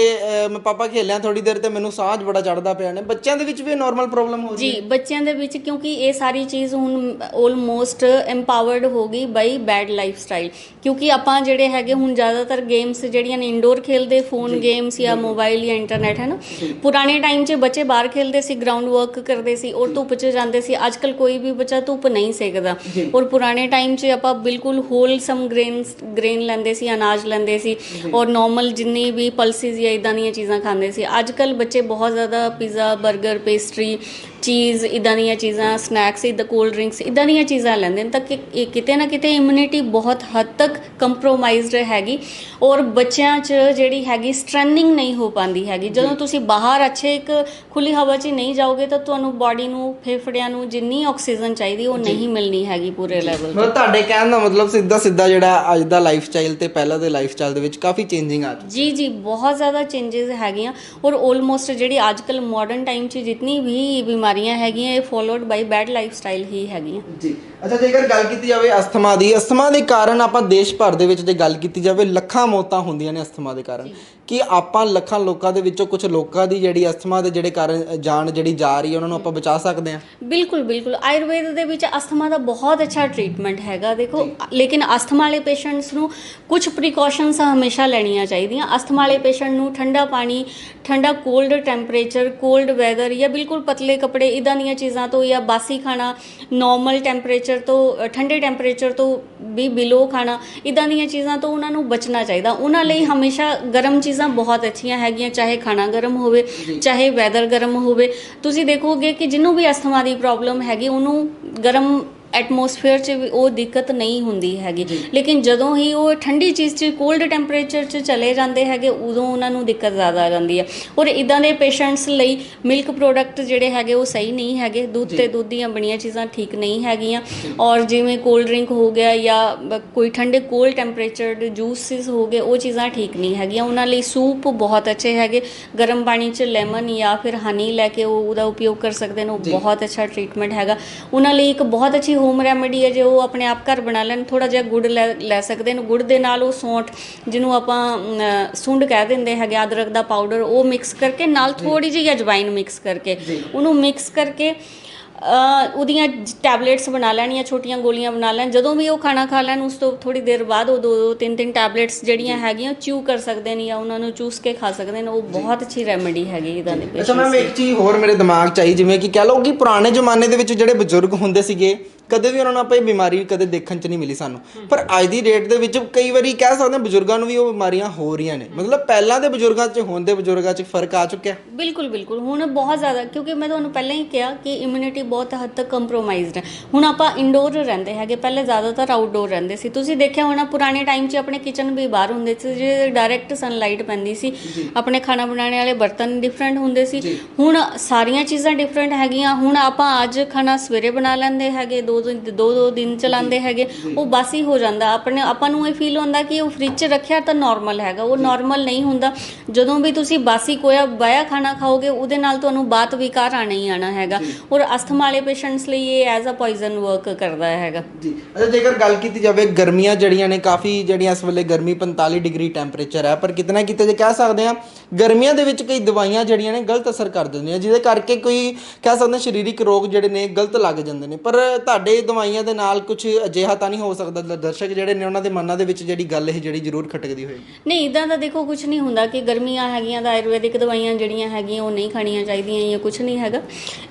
ਮੈਂ ਪਾਪਾ ਖੇਲਿਆ ਥੋੜੀ ਦੇਰ ਤੇ ਮੈਨੂੰ ਸਾਹ ਬੜਾ ਚੜਦਾ ਪਿਆ ਨੇ ਬੱਚਿਆਂ ਦੇ ਵਿੱਚ ਵੀ ਨਾਰਮਲ ਪ੍ਰੋਬਲਮ ਹੋ ਰਹੀ ਜੀ ਬੱਚਿਆਂ ਦੇ ਵਿੱਚ ਕਿਉਂਕਿ ਇਹ ਸਾਰੀ ਚੀਜ਼ ਹੁਣ ਆਲਮੋਸਟ ਐਮਪਾਵਰਡ ਹੋ ਗਈ ਬਾਈ ਬੈਡ ਲਾਈਫ ਸਟਾਈਲ ਕਿਉਂਕਿ ਆਪਾਂ ਜਿਹੜੇ ਹੈਗੇ ਹੁਣ ਜ਼ਿਆਦਾਤਰ ਗੇਮਸ ਜਿਹੜੀਆਂ ਨੇ ਇੰਡੋਰ ਖੇਲਦੇ ਫੋਨ ਗੇਮਸ ਜਾਂ ਮੋਬਾਈਲ ਜਾਂ ਇੰਟਰਨੈਟ ਹੈ ਨਾ ਪੁਰਾਣੇ ਟਾਈਮ 'ਚ ਬੱਚੇ ਬਾਹਰ ਖੇਲਦੇ ਸੀ ਗਰਾਊਂਡ ਵਰਕ ਕਰਦੇ ਸੀ ਔਰ ਧੁੱਪ 'ਚ ਜਾਂਦੇ ਸੀ। ਅੱਜ ਕੱਲ ਕੋਈ ਵੀ ਬੱਚਾ ਧੁੱਪ ਨਹੀਂ ਸੇਕਦਾ। ਔਰ ਪੁਰਾਣੇ ਟਾਈਮ 'ਚ ਆਪਾਂ ਬਿਲਕੁਲ ਹੋਲਸਮ ਗ੍ਰੇਨਸ ਗ੍ਰੇਨ ਲੈਂਦੇ ਸੀ ਅਨਾਜ ਲੈਂਦੇ ਸੀ। ਔਰ ਨਾਰਮਲ ਜਿੰਨੀ ਵੀ ਪਲਸਿਸ ਜਾਂ ਇਦਾਂ ਦੀਆਂ ਚੀਜ਼ਾਂ ਖਾਂਦੇ ਸੀ। ਅੱਜ ਕੱਲ ਬੱਚੇ ਬਹੁਤ ਜ਼ਿਆਦਾ ਪੀਜ਼ਾ 버ਗਰ ਪੇਸਟਰੀ ਚੀਜ਼ ਇਦਾਂ ਦੀਆਂ ਚੀਜ਼ਾਂ ਸਨੈਕਸ ਇਦਾਂ ਕੋਲਡ ਡਰਿੰਕਸ ਇਦਾਂ ਦੀਆਂ ਚੀਜ਼ਾਂ ਲੈਂਦੇ ਨੇ ਤਾਂ ਕਿ ਇਹ ਕਿਤੇ ਨਾ ਕਿਤੇ ਇਮਿਊਨਿਟੀ ਬਹੁਤ ਹੱਦ ਤੱਕ ਕੰਪਰੋਮਾਈਜ਼ਡ ਹੈਗੀ ਔਰ ਬੱਚਿਆਂ 'ਚ ਜਿਹੜੀ ਹੈਗੀ ਸਟਰੈਨਿੰਗ ਨਹੀਂ ਹੋ ਪਾਉਂਦੀ ਹੈਗੀ। ਜਦੋਂ ਤੁਸੀਂ ਬਾਹਰ ਅੱਛੇ ਇੱਕ ਖੁੱਲੀ ਹਵਾ 'ਚ ਨਹੀਂ ਜਾਓਗੇ ਤਾਂ ਤੁਹਾਨੂੰ ਬਾਡੀ ਨੂੰ ਫੇਫੜਿਆਂ ਨੂੰ ਜਿੰਨੀ ਆਕਸੀਜਨ ਚਾਹੀਦੀ ਉਹ ਨਹੀਂ ਮਿਲਣੀ ਹੈਗੀ ਪੂਰੇ ਲੈਵਲ 'ਤੇ ਮਤਲਬ ਤੁਹਾਡੇ ਕਹਿਣ ਦਾ ਮਤਲਬ ਸਿੱਧਾ ਸਿੱਧਾ ਜਿਹੜਾ ਅੱਜ ਦਾ ਲਾਈਫ ਸਟਾਈਲ ਤੇ ਪਹਿਲਾਂ ਦੇ ਲਾਈਫ ਸਟਾਈਲ ਦੇ ਵਿੱਚ ਕਾਫੀ ਚੇਂਜਿੰਗ ਆ ਜੀ ਜੀ ਬਹੁਤ ਜ਼ਿਆਦਾ ਚੇਂਜਸ ਹੈਗੀਆਂ ਔਰ ਆਲਮੋਸਟ ਜਿਹੜੀ ਅੱਜ ਕੱਲ ਮਾਡਰਨ ਟਾਈਮ 'ਚ ਜਿਤਨੀ ਵੀ ਬਿਮਾਰੀਆਂ ਹੈਗੀਆਂ ਇਹ followed by bad lifestyle ਹੀ ਹੈਗੀਆਂ। ਜੀ। ਅੱਛਾ ਜੇਕਰ ਗੱਲ ਕੀਤੀ ਜਾਵੇ ਅਸਥਮਾ ਦੀ ਅਸਥਮਾ ਦੇ ਕਾਰਨ ਆਪਾਂ ਦੇਸ਼ ਭਰ ਦੇ ਵਿੱਚ ਜੇ ਗੱਲ ਕੀਤੀ ਜਾਵੇ ਲੱਖਾਂ ਮੌਤਾਂ ਹੁੰਦੀਆਂ ਨੇ ਅਸਥਮਾ ਦੇ ਕਾਰਨ। ਕਿ ਆਪਾਂ ਲੱਖਾਂ ਲੋਕਾਂ ਦੇ ਵਿੱਚੋਂ ਕੁਝ ਲੋਕਾਂ ਦੀ ਜਿਹੜੀ ਅਸਥਮਾ ਦੇ ਜਿਹੜੇ ਕਾਰਨ ਜਾਨ ਜਿਹੜੀ ਜਾ ਰਹੀ ਹੈ ਉਹਨਾਂ ਨੂੰ ਆਪਾਂ ਬਚਾ ਸਕਦੇ ਹਾਂ। ਬਿਲਕੁਲ ਬਿਲਕੁਲ। ਆਯੁਰਵੇਦ ਦੇ ਵਿੱਚ ਅਸਥਮਾ ਦਾ ਬਹੁਤ ਅੱਛਾ ਟ੍ਰੀਟਮੈਂਟ ਹੈਗਾ ਦੇਖੋ। ਲੇਕਿਨ ਅਸਥਮਾ ਵਾਲੇ ਪੇਸ਼ੈਂਟਸ ਨੂੰ ਕੁਝ ਪ੍ਰੀਕਾਸ਼ਨਸ ਹਮੇਸ਼ਾ ਲੈਣੀਆਂ ਚਾਹੀਦੀਆਂ। ਅਸਥਮਾ ਵਾਲੇ ਪੇਸ਼ੈਂਟ ਨੂੰ ਠੰਡਾ ਪਾਣੀ ਠੰਡਾ ਕੋਲਡ ਟੈਂਪਰੇਚਰ ਕੋਲਡ ਵੈਦਰ ਜਾਂ ਬਿਲਕੁਲ ਪਤਲੇ ਕੱਪੜੇ ਇਦਾਂ ਦੀਆਂ ਚੀਜ਼ਾਂ ਤੋਂ ਜਾਂ ਬਾਸੀ ਖਾਣਾ ਨਾਰਮਲ ਟੈਂਪਰੇਚਰ ਤੋਂ ਅ, ਠੰਡੇ ਟੈਂਪਰੇਚਰ ਤੋਂ ਵੀ ਬਿਲੋ ਖਾਣਾ ਇਦਾਂ ਦੀਆਂ ਚੀਜ਼ਾਂ ਤੋਂ ਉਹਨਾਂ ਨੂੰ ਬਚਣਾ ਚਾਹੀਦਾ। ਉਹਨਾਂ ਲਈ ਹਮੇਸ਼ਾ ਗਰਮ ਚੀਜ਼ਾਂ ਬਹੁਤ ਅੱਛੀਆਂ ਹੈਗੀਆਂ ਚਾਹੇ ਖਾਣਾ ਗਰਮ ਹੋਵੇ ਚਾਹੇ ਵੈਦਰ ਗਰਮ ਹੋਵੇ। ਤੁਸੀਂ ਦੇਖੋਗੇ ਕਿ ਜਿਹਨੂੰ ਵੀ ਅਸਥਮਾ ਦੀ ਪ੍ਰੋਬਲਮ ਹੈਗੀ ਉਹਨੂੰ ਗਰਮ ਐਟਮੋਸਫੇਅਰ 'ਚ ਵੀ ਉਹ ਦਿੱਕਤ ਨਹੀਂ ਹੁੰਦੀ ਹੈਗੀ। ਲੇਕਿਨ ਜਦੋਂ ਹੀ ਉਹ ਠੰਡੀ ਚੀਜ਼ 'ਚ ਕੋਲਡ ਟੈਂਪਰੇਚਰ 'ਚ ਚਲੇ ਜਾਂਦੇ ਹੈਗੇ ਉਦੋਂ ਉਹਨਾਂ ਨੂੰ ਦਿੱਕਤ ਜ਼ਿਆਦਾ ਆ ਜਾਂਦੀ ਹੈ ਔਰ ਇਦਾਂ ਦੇ ਪੇਸ਼ੈਂਟਸ ਲਈ ਮਿਲਕ ਪ੍ਰੋਡਕਟ ਜਿਹੜੇ ਹੈਗੇ ਉਹ ਸਹੀ ਨਹੀਂ ਹੈਗੇ। ਦੁੱਧ ਤੇ ਦੁੱਧ ਦੀਆਂ ਬਣੀਆਂ ਚੀਜ਼ਾਂ ਠੀਕ ਨਹੀਂ ਹੈਗੀਆਂ। ਔਰ ਜਿਵੇਂ ਕੋਲਡ ਡਰਿੰਕ ਹੋ ਗਿਆ ਜਾਂ ਕੋਈ ਠੰਡੇ ਕੋਲਡ ਟੈਂਪਰੇਚਰਡ ਜੂਸਿਸ ਹੋ ਗਏ ਉਹ ਚੀਜ਼ਾਂ ਠੀਕ ਨਹੀਂ ਹੈਗੀਆਂ। ਉਹਨਾਂ ਲਈ ਸੂਪ ਬਹੁਤ ਅੱਛੇ ਹੈਗੇ। ਗਰਮ ਪਾਣੀ 'ਚ ਲੈਮਨ ਜਾਂ ਫਿਰ ਹਨੀ ਲੈ ਕੇ ਉਹ ਉਹਦਾ ਉਪਯੋਗ ਕਰ ਸਕਦੇ ਨੇ ਉਹ ਬਹੁਤ ਅੱਛਾ ਟ੍ਰੀਟਮੈਂਟ ਹੈਗਾ। ਉਹਨਾਂ ਲਈ ਇੱਕ ਬਹੁਤ ਅੱਛੀ ਹੋਮ ਰੈਮੇਡੀ ਹੈ ਜੇ ਉਹ ਆਪਣੇ ਆਪ ਘਰ ਬਣਾ ਲੈਣ ਥੋੜਾ ਜਿਹਾ ਗੁੜ ਲੈ ਲੈ ਸਕਦੇ ਨੇ। ਗੁੜ ਦੇ ਨਾਲ ਉਹ ਸੌਂਠ ਜਿਹਨੂੰ ਆਪਾਂ ਸੁੰਡ ਕਹਿ ਦਿੰਦੇ ਹੈਗੇ ਅਦਰਕ ਦਾ ਪਾਊਡਰ ਉਹ ਮਿਕਸ ਕਰਕੇ ਨਾਲ ਥੋੜੀ ਜਿਹੀ ਅਜਵਾਇਨ ਮਿਕਸ ਕਰਕੇ। ਉਹਨੂੰ ਮਿਕਸ ਕਰਕੇ ਉਹਦੀਆਂ ਟੈਬਲੇਟਸ ਬਣਾ ਲੈਣੀਆਂ ਛੋਟੀਆਂ ਗੋਲੀਆਂ ਬਣਾ ਲੈਣ। ਜਦੋਂ ਵੀ ਉਹ ਖਾਣਾ ਖਾ ਲੈਣ ਉਸ ਤੋਂ ਥੋੜੀ ਦੇਰ ਬਾਅਦ ਉਹ ਦੋ ਦੋ ਤਿੰਨ ਤਿੰਨ ਟੈਬਲੇਟਸ ਜਿਹੜੀਆਂ ਹੈਗੀਆਂ ਚੂ ਕਰ ਸਕਦੇ ਨੇ ਜਾਂ ਉਹਨਾਂ ਨੂੰ ਚੂਸ ਕੇ ਖਾ ਸਕਦੇ ਨੇ। ਉਹ ਬਹੁਤ ਅੱਛੀ ਰੈਮੇਡੀ ਹੈਗੀ ਇਹਦਾ ਦੇ ਅੱਛਾ ਮੈਮ ਇੱਕ ਚੀਜ਼ ਹੋਰ ਮੇਰੇ ਦਿਮਾਗ 'ਚ ਆਈ ਜਿਵੇਂ ਕਿ ਕਹਿ ਲਓ ਕਿ ਪੁਰਾਣੇ ਜ਼ਮਾਨੇ ਦੇ ਵਿੱਚ ਜਿਹੜੇ ਬਜ਼ੁਰਗ ਹੁੰਦੇ ਸੀਗੇ ਕਦੇ ਵੀ ਉਹਨਾਂ ਨੂੰ ਆਪਾਂ ਇਹ ਬਿਮਾਰੀ ਕਦੇ ਦੇਖਣ 'ਚ ਨਹੀਂ ਮਿਲੀ ਸਾਨੂੰ। ਪਰ ਅੱਜ ਦੀ ਡੇਟ ਦੇ ਵਿੱਚ ਕਈ ਵਾਰੀ ਕਹਿ ਸਕਦੇ ਹਾਂ ਬਜ਼ੁਰਗਾਂ ਨੂੰ ਵੀ ਉਹ ਬਿਮਾਰੀਆਂ ਹੋ ਰਹੀਆਂ ਨੇ। ਮਤਲਬ ਪਹਿਲਾਂ ਦੇ ਬਜ਼ੁਰਗਾਂ 'ਚ ਹੁਣ ਦੇ ਬਜ਼ੁਰਗਾਂ 'ਚ ਫ਼ਰਕ ਆ ਚੁੱਕਿਆ ਬਿਲਕੁਲ ਬਿਲਕੁਲ। ਹੁਣ ਬਹੁਤ ਜ਼ਿਆਦਾ ਕਿਉਂਕਿ ਮੈਂ ਤੁਹਾਨੂੰ ਪਹਿਲਾਂ ਹੀ ਕਿਹਾ ਕਿ ਇਮਿਊਨਿਟੀ ਬਹੁਤ ਹੱਦ ਤੱਕ ਕੰਪਰੋਮਾਈਜ਼ਡ ਹੈ। ਹੁਣ ਆਪਾਂ ਇਨਡੋਰ ਰਹਿੰਦੇ ਹੈਗੇ ਪਹਿਲੇ ਜ਼ਿਆਦਾਤਰ ਆਊਟਡੋਰ ਰਹਿੰਦੇ ਸੀ। ਤੁਸੀਂ ਦੇਖਿਆ ਹੋਣਾ ਪੁਰਾਣੇ ਟਾਈਮ 'ਚ ਆਪਣੇ ਕਿਚਨ ਵੀ ਬਾਹਰ ਹੁੰਦੇ ਸੀ ਜਿਹਦੇ ਡਾਇਰੈਕਟ ਸਨਲਾਈਟ ਪੈਂਦੀ ਸੀ। ਆਪਣੇ ਖਾਣਾ ਬਣਾਉਣ ਵਾਲੇ ਬਰਤਨ ਡਿਫਰੈਂਟ ਹੁੰਦੇ ਸੀ। ਹੁਣ ਸਾਰੀਆਂ ਚੀਜ਼ਾਂ ਡਿਫਰੈਂਟ ਹੈਗੀਆਂ। ਹੁਣ ਆਪਾਂ ਅੱਜ ਖਾਣਾ ਸਵੇਰੇ ਬਣਾ ਲੈਂਦੇ ਹੈਗੇ ਦੋ ਦੋ ਦੋ ਦੋ ਦਿਨ ਚਲਾਉਂਦੇ ਹੈਗੇ ਉਹ ਬਾਸੀ ਹੋ ਜਾਂਦਾ। ਆਪਣੇ ਆਪਾਂ ਨੂੰ ਇਹ ਫੀਲ ਹੁੰਦਾ ਕਿ ਉਹ ਫ੍ਰਿਜ 'ਚ ਰੱਖਿਆ ਤਾਂ ਨਾਰਮਲ ਹੈਗਾ ਉਹ ਨਾਰਮਲ ਨਹੀਂ ਹੁੰਦਾ। ਜਦੋਂ ਵੀ ਤੁਸੀਂ ਬਾਸੀ ਕੋਇਆ ਬਾਇਆ ਖਾਣਾ ਖਾਓਗੇ ਉਹਦੇ ਨਾਲ ਤੁਹਾਨੂੰ ਬਾਤ ਵਿਕਾਰ ਆਣਾ ਹੀ ਆਣਾ ਹੈਗਾ। ਔਰ ਅਸਥਮਾ ਵਾਲੇ ਪੇਸ਼ੈਂਟਸ ਲਈ ਇਹ ਐਜ਼ ਅ ਪੋਇਜ਼ਨ ਵਰਕ ਕਰਦਾ ਹੈਗਾ। ਜੀ। ਅੱਛਾ ਜੇਕਰ ਗੱਲ ਕੀਤੀ ਜਾਵੇ ਗਰਮੀਆਂ ਜਿਹੜੀਆਂ ਨੇ ਕਾਫੀ ਜਿਹੜੀਆਂ ਇਸ ਵੇਲੇ ਗਰਮੀ 45 ਡਿਗਰੀ ਟੈਂਪਰੇਚਰ ਹੈ ਪਰ ਕਿਤੇ ਨਾ ਕਿਤੇ ਜੇ ਕਹਿ ਸਕਦੇ ਆ ਗਰਮੀਆਂ ਦੇ ਵਿੱਚ ਕਈ ਦਵਾਈਆਂ ਜਿਹੜੀਆਂ ਨੇ ਗਲਤ ਅਸਰ ਕਰ ਦਿੰਦੀਆਂ। ਜਿਹਦੇ ਕਰਕੇ ਕੋਈ ਕਹਿ ਸਕਦੇ ਸਰੀਰਕ ਰੋਗ ਜਿਹੜੇ ਨੇ ਗਲਤ ਲੱਗ ਜਾਂਦੇ ਨੇ। ਪਰ ਤੁਹਾਡੇ ਦਵਾਈਆਂ ਦੇ ਨਾਲ ਕੁਝ ਅਜਿਹਾ ਤਾਂ ਨਹੀਂ ਹੋ ਸਕਦਾ ਦ- ਦਰਸ਼ਕ ਜਿਹੜੇ ਨੇ ਉਹਨਾਂ ਦੇ ਮਨਾਂ ਦੇ ਵਿੱਚ ਜਿਹੜੀ ਗੱਲ ਇਹ ਜਿਹੜੀ ਜ਼ਰੂਰ ਖਟਕਦੀ ਹੋਏਗੀ। ਨਹੀਂ ਇਦਾਂ ਦਾ ਦੇਖੋ ਕੁਝ ਨਹੀਂ ਹੁੰਦਾ ਕਿ ਗਰਮੀਆਂ ਹੈਗੀਆਂ ਤਾਂ ਆਯੁਰਵੈਦਿਕ ਦਵਾਈਆਂ ਜਿਹੜੀਆਂ ਹੈਗੀਆਂ ਉਹ ਨਹੀਂ ਖਾਣੀਆਂ ਚਾਹੀਦੀਆਂ ਜਾਂ ਕੁਝ ਨਹੀਂ ਹੈਗਾ।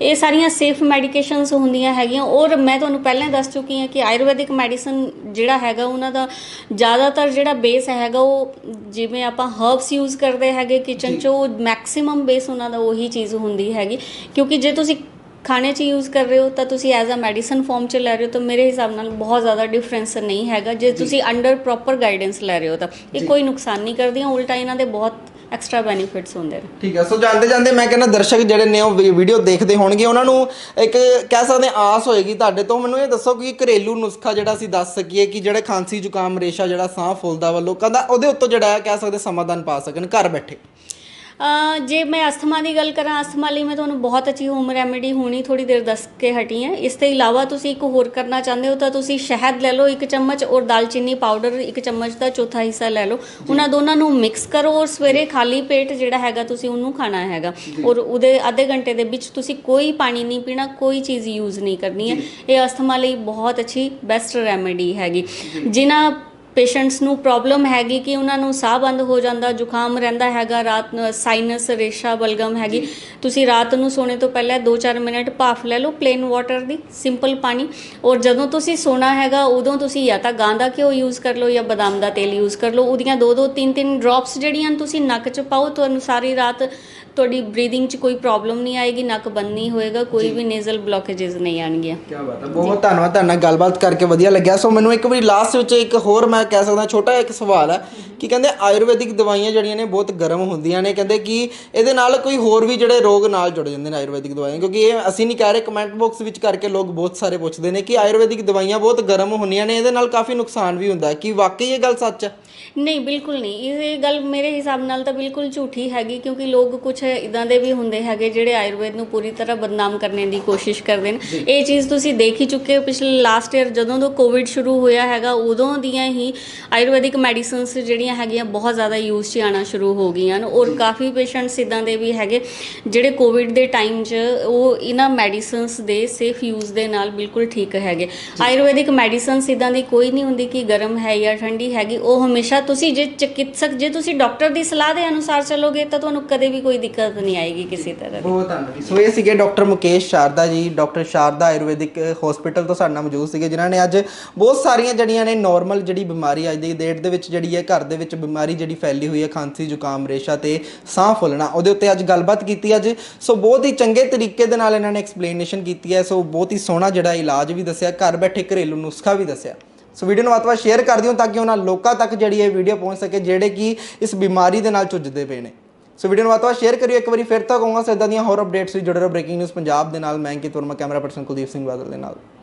ਇਹ ਸਾਰੀਆਂ ਸੇਫ ਮੈਡੀਕੇਸ਼ਨਸ ਹੁੰਦੀਆਂ ਹੈਗੀਆਂ ਔਰ ਮੈਂ ਤੁਹਾਨੂੰ ਪਹਿਲਾਂ ਹੀ ਦੱਸ ਚੁੱਕੀ ਹਾਂ ਕਿ ਆਯੁਰਵੈਦਿਕ ਮੈਡੀਸਨ ਜਿਹੜਾ ਹੈਗਾ ਉਹਨਾਂ ਦਾ ਜ਼ਿਆਦਾਤਰ ਜਿਹੜਾ ਬੇਸ ਹੈਗਾ ਉਹ ਜਿਵੇਂ ਆਪਾਂ ਹਰਬਸ ਯੂਜ਼ ਕਰਦੇ ਹੈਗੇ ਕਿਚਨ 'ਚ ਉਹ ਮੈਕਸਿਮਮ ਬੇਸ ਉਹਨਾਂ ਦਾ ਉਹੀ ਚੀਜ਼ ਹੁੰਦੀ ਹੈਗੀ। ਕਿਉਂਕਿ ਜੇ ਤੁਸੀਂ ਖਾਣੇ 'ਚ ਯੂਜ਼ ਕਰ ਰਹੇ ਹੋ ਤਾਂ ਤੁਸੀਂ ਐਜ਼ ਅ ਮੈਡੀਸਨ ਫਾਰਮ 'ਚ ਲੈ ਰਹੇ ਹੋ ਤਾਂ ਮੇਰੇ ਹਿਸਾਬ ਨਾਲ ਬਹੁਤ ਜ਼ਿਆਦਾ ਡਿਫਰੈਂਸ ਨਹੀਂ ਹੈਗਾ। ਜੇ ਤੁਸੀਂ ਅੰਡਰ ਪ੍ਰੋਪਰ ਗਾਈਡੈਂਸ ਲੈ ਰਹੇ ਹੋ ਤਾਂ ਇਹ ਕੋਈ ਨੁਕਸਾਨ ਨਹੀਂ ਕਰਦੀਆਂ ਉਲਟਾ ਇਹਨਾਂ ਦੇ ਬਹੁਤ ਐਕਸਟਰਾ ਬੈਨੀਫਿਟਸ ਹੁੰਦੇ ਨੇ। ਠੀਕ ਹੈ ਸੋ ਜਾਂਦੇ ਜਾਂਦੇ ਮੈਂ ਕਹਿੰਦਾ ਦਰਸ਼ਕ ਜਿਹੜੇ ਨੇ ਉਹ ਵੀਡੀਓ ਦੇਖਦੇ ਹੋਣਗੇ ਉਹਨਾਂ ਨੂੰ ਇੱਕ ਕਹਿ ਸਕਦੇ ਆਸ ਹੋਏਗੀ ਤੁਹਾਡੇ ਤੋਂ। ਮੈਨੂੰ ਇਹ ਦੱਸੋ ਕਿ ਘਰੇਲੂ ਨੁਸਖਾ ਜਿਹੜਾ ਅਸੀਂ ਦੱਸ ਸਕੀਏ ਕਿ ਜਿਹੜੇ ਖਾਂਸੀ ਜ਼ੁਕਾਮ ਰੇਸ਼ਾ ਜਿਹੜਾ ਸਾਹ ਫੁੱਲਦਾ ਵਾ ਲੋਕਾਂ ਦਾ ਉਹਦੇ ਉੱਤੋਂ ਜਿਹੜਾ ਕਹਿ ਸਕਦੇ ਸਮਾਧਾਨ ਪਾ ਸਕਣ ਘਰ ਬੈਠੇ। ਜੇ ਮੈਂ ਅਸਥਮਾ ਦੀ ਗੱਲ ਕਰਾਂ ਅਸਥਮਾ ਲਈ ਮੈਂ ਤੁਹਾਨੂੰ ਬਹੁਤ ਅੱਛੀ ਹੋਮ ਰੈਮੇਡੀ ਹੁਣੀ ਥੋੜੀ ਦੇਰ ਦੱਸ ਕੇ ਹਟੀ ਹਾਂ। ਇਸ ਤੋਂ ਇਲਾਵਾ ਤੁਸੀਂ ਇੱਕ ਹੋਰ ਕਰਨਾ ਚਾਹੁੰਦੇ ਹੋ ਤਾਂ ਤੁਸੀਂ ਸ਼ਹਿਦ ਲੈ ਲਓ ਇੱਕ ਚਮਚ ਔਰ ਦਾਲਚੀਨੀ ਪਾਊਡਰ ਇੱਕ ਚਮਚ ਦਾ ਚੌਥਾ ਹਿੱਸਾ ਲੈ ਲਓ। ਉਹਨਾਂ ਦੋਨਾਂ ਨੂੰ ਮਿਕਸ ਕਰੋ ਔਰ ਸਵੇਰੇ ਖਾਲੀ ਪੇਟ ਜਿਹੜਾ ਹੈਗਾ ਤੁਸੀਂ ਉਹਨੂੰ ਖਾਣਾ ਹੈਗਾ। ਔਰ ਉਹਦੇ ਅੱਧੇ ਘੰਟੇ ਦੇ ਵਿੱਚ ਤੁਸੀਂ ਕੋਈ ਪਾਣੀ ਨਹੀਂ ਪੀਣਾ ਕੋਈ ਚੀਜ਼ ਯੂਜ਼ ਨਹੀਂ ਕਰਨੀ ਹੈ। ਇਹ ਅਸਥਮਾ ਲਈ ਬਹੁਤ ਅੱਛੀ ਬੈਸਟ ਰੈਮੇਡੀ ਹੈਗੀ। ਜਿਨ੍ਹਾਂ ਪੇਸ਼ੈਂਟਸ ਨੂੰ ਪ੍ਰੋਬਲਮ ਹੈਗੀ ਕਿ ਉਹਨਾਂ ਨੂੰ ਸਾਹ ਬੰਦ ਹੋ ਜਾਂਦਾ ਜ਼ੁਕਾਮ ਰਹਿੰਦਾ ਹੈਗਾ ਰਾਤ ਨੂੰ ਸਾਈਨਸ ਰੇਸ਼ਾ ਬਲਗਮ ਹੈਗੀ। ਤੁਸੀਂ ਰਾਤ ਨੂੰ ਸੋਣੇ ਤੋਂ ਪਹਿਲਾਂ 2-4 ਮਿੰਟ ਭਾਫ ਲੈ ਲਓ ਪਲੇਨ ਵਾਟਰ ਦੀ ਸਿੰਪਲ ਪਾਣੀ। ਔਰ ਜਦੋਂ ਤੁਸੀਂ ਸੋਣਾ ਹੈਗਾ ਉਦੋਂ ਤੁਸੀਂ ਜਾਂ ਤਾਂ ਗਾਂ ਦਾ ਘਿਓ ਯੂਜ਼ ਕਰ ਲਓ ਜਾਂ ਬਦਾਮ ਦਾ ਤੇਲ ਯੂਜ਼ ਕਰ ਲਓ। ਉਹਦੀਆਂ 2-2 3-3 ਡ੍ਰੌਪਸ ਜਿਹੜੀਆਂ ਤੁਸੀਂ ਨੱਕ 'ਚ ਪਾਓ ਤੁਹਾਨੂੰ ਸਾਰੀ ਰਾਤ ਤੁਹਾਡੀ ਬਰੀਥਿੰਗ 'ਚ ਕੋਈ ਪ੍ਰੋਬਲਮ ਨਹੀਂ ਆਏਗੀ ਨੱਕ ਬੰਦ ਨਹੀਂ ਹੋਏਗਾ ਕੋਈ ਵੀ ਨੇਜ਼ਲ ਬਲੌਕੇजेस ਨਹੀਂ ਆਣਗੀਆਂ ਕੀ ਬਾਤ ਹੈ। ਬਹੁਤ ਧੰਨਵਾਦ ਤੁਹਾਡੇ ਨਾਲ ਗੱਲਬਾਤ ਕਰਕੇ ਵਧੀਆ ਲੱਗਿਆ। ਸੋ ਮੈਨੂੰ ਇੱਕ ਵਾਰੀ ਲਾਸਟ ਵਿੱਚ ਇੱਕ ਹੋਰ ਮੈਂ ਕਹਿ ਸਕਦਾ ਛੋਟਾ ਇੱਕ ਸਵਾਲ ਹੈ ਕਿ ਕਹਿੰਦੇ ਆਯੁਰਵੈਦਿਕ ਦਵਾਈਆਂ ਜਿਹੜੀਆਂ ਨੇ ਬਹੁਤ ਗਰਮ ਹੁੰਦੀਆਂ ਨੇ ਕਹਿੰਦੇ ਕਿ ਇਹਦੇ ਨਾਲ ਕੋਈ ਹੋਰ ਵੀ ਜਿਹੜੇ ਰੋਗ ਨਾਲ ਜੁੜ ਜਾਂਦੇ ਨੇ ਆਯੁਰਵੈਦਿਕ ਦਵਾਈਆਂ ਕਿਉਂਕਿ ਇਹ ਅਸੀਂ ਨਹੀਂ ਕਹਿ ਰਹੇ ਕਮੈਂਟ ਬਾਕਸ ਵਿੱਚ ਕਰਕੇ ਲੋਕ ਬਹੁਤ ਸਾਰੇ ਪੁੱਛਦੇ ਨੇ ਕਿ ਆਯੁਰਵੈਦਿਕ ਦਵਾਈਆਂ ਬਹੁਤ ਗਰਮ ਹੁੰਦੀਆਂ ਨੇ ਇਹਦੇ ਨਾਲ ਕਾਫੀ ਨੁਕਸਾਨ ਵੀ ਹੁੰਦਾ ਹੈ। ਕੀ ਵਾਕਈ ਇਹ ਗੱਲ ਸੱਚ ਹੈ? ਨਹੀਂ ਬਿਲਕੁਲ ਨਹੀਂ। ਇਹ ਗੱਲ ਮੇਰੇ ਹਿਸਾਬ ਨਾਲ ਤਾਂ ਬਿਲਕੁਲ ਝੂਠੀ ਹੈਗੀ ਕਿਉਂਕਿ ਲੋਕ ਕੁਝ ਇਦਾਂ ਦੇ ਵੀ ਹੁੰਦੇ ਹੈਗੇ ਜਿਹੜੇ ਆਯੁਰਵੇਦ ਨੂੰ ਪੂਰੀ ਤਰ੍ਹਾਂ ਬਦਨਾਮ ਕਰਨ ਦੀ ਕੋਸ਼ਿਸ਼ ਕਰਦੇ ਨੇ। ਇਹ ਚੀਜ਼ ਤੁਸੀਂ ਦੇਖ ਹੀ ਚੁੱਕੇ ਹੋ ਪਿਛਲੇ ਲਾਸਟ ਈਅਰ ਜਦੋਂ ਤੋਂ ਕੋਵਿਡ ਸ਼ੁਰੂ ਹੋਇਆ ਹੈਗਾ ਉਦੋਂ ਦੀਆਂ ਹੀ ਆਯੁਰਵੈਦਿਕ ਮੈਡੀਸਿਨਸ ਜਿਹੜੀਆਂ ਹੈਗੀਆਂ ਬਹੁਤ ਜ਼ਿਆਦਾ ਯੂਜ਼ 'ਚ ਆਉਣਾ ਸ਼ੁਰੂ ਹੋ ਗਈਆਂ ਨੇ। ਔਰ ਕਾਫੀ ਪੇਸ਼ੈਂਟਸ ਇਦਾਂ ਦੇ ਵੀ ਹੈਗੇ ਜਿਹੜੇ ਕੋਵਿਡ ਦੇ ਟਾਈਮ 'ਚ ਉਹ ਇਹਨਾਂ ਮੈਡੀਸਿਨਸ ਦੇ ਸੇਫ ਯੂਜ਼ ਦੇ ਨਾਲ ਬਿਲਕੁਲ ਠੀਕ ਹੈਗੇ। ਆਯੁਰਵੈਦਿਕ ਮੈਡੀਸਿਨਸ ਇਦਾਂ ਦੀ ਕੋਈ ਨਹੀਂ ਹੁੰਦੀ ਕਿ ਗਰਮ ਹੈ ਜਾਂ ਠੰਡੀ ਹੈਗੀ ਉਹ ਹਮੇਸ਼ਾ ਤੁਸੀਂ ਜੇ ਚਿਕਿਤਸਕ, ਜੇ ਤੁਸੀਂ ਡਾਕਟਰ ਦੀ ਸਲਾਹ ਦੇ ਅਨੁਸਾਰ ਚੱਲੋਗੇ, ਤਾਂ ਤੁਹਾਨੂੰ ਕਦੇ ਵੀ ਕੋਈ ਦਿੱਕਤ ਨਹੀਂ ਆਏਗੀ ਕਿਸੇ ਤਰ੍ਹਾਂ ਦੀ। ਬਹੁਤ ਧੰਨਵਾਦ ਸੋ ਇਹ ਸੀਗੇ ਡਾਕਟਰ ਮੁਕੇਸ਼ ਸ਼ਾਰਦਾ ਜੀ, ਡਾਕਟਰ ਸ਼ਾਰਦਾ ਆਯੁਰਵੈਦਿਕ ਹਸਪੀਟਲ ਤੋਂ ਸਾਡੇ ਨਾਲ ਮੌਜੂਦ ਸੀਗੇ, ਜਿਨ੍ਹਾਂ ਨੇ ਅੱਜ ਬਹੁਤ ਸਾਰੀਆਂ ਜਿਹੜੀਆਂ ਨੇ ਨਾਰਮਲ ਜਿਹੜੀ ਬਿਮਾਰੀ ਅੱਜ ਦੀ ਡੇਟ ਦੇ ਵਿੱਚ ਜਿਹੜੀ ਹੈ, ਘਰ ਦੇ ਵਿੱਚ ਬਿਮਾਰੀ ਜਿਹੜੀ ਫੈਲੀ ਹੋਈ ਹੈ, ਖਾਂਸੀ, ਜ਼ੁਕਾਮ, ਰੇਸ਼ਾ ਤੇ ਸਾਹ ਫੁੱਲਣਾ, ਉਹਦੇ ਉੱਤੇ ਅੱਜ ਗੱਲਬਾਤ ਕੀਤੀ ਅੱਜ। ਸੋ ਬਹੁਤ ਹੀ ਚੰਗੇ ਤਰੀਕੇ ਦੇ ਨਾਲ ਇਹਨਾਂ ਨੇ ਐਕਸਪਲੇਨੇਸ਼ਨ ਕੀਤੀ ਹੈ, ਸੋ ਬਹੁਤ ਹੀ ਸੋਹਣਾ ਜਿਹੜਾ ਇਲਾਜ ਵੀ ਦੱਸਿਆ, ਘਰ ਬੈਠੇ ਘਰੇਲੂ ਨੁਸਖਾ ਵੀ ਦੱਸਿਆ। ਸੋ ਵੀਡੀਓ ਨੂੰ ਵੱਧ ਤੋਂ ਵੱਧ ਸ਼ੇਅਰ ਕਰ ਦਿਓ ਤਾਂ ਕਿ ਉਹਨਾਂ ਲੋਕਾਂ ਤੱਕ ਜਿਹੜੀ ਇਹ ਵੀਡੀਓ ਪਹੁੰਚ ਸਕੇ, ਜਿਹੜੇ ਕਿ ਇਸ ਬਿਮਾਰੀ ਦੇ ਨਾਲ ਜੂਝਦੇ ਪਏ ਨੇ। ਸੋ ਵੀਡੀਓ ਨੂੰ ਵੱਧ ਤੋਂ ਵੱਧ ਸ਼ੇਅਰ ਕਰਿਓ। ਇੱਕ ਵਾਰੀ ਫਿਰ ਤੋਂ ਕਹੂੰਗਾ, ਸੋ ਇਦਾਂ ਦੀਆਂ ਹੋਰ ਅਪਡੇਟਸ ਲਈ ਜੁੜੇ ਰਹੋ ਬ੍ਰੇਕਿੰਗ ਨਿਊਜ਼ ਪੰਜਾਬ ਦੇ ਨਾਲ। ਮੈਂ ਅੰਕਿਤ ਤੁਰਮਾ, ਕੈਮਰਾ ਪਰਸਨ ਕੁਲਦੀਪ ਸਿੰਘ ਬਾਦਲ ਦੇ ਨਾਲ।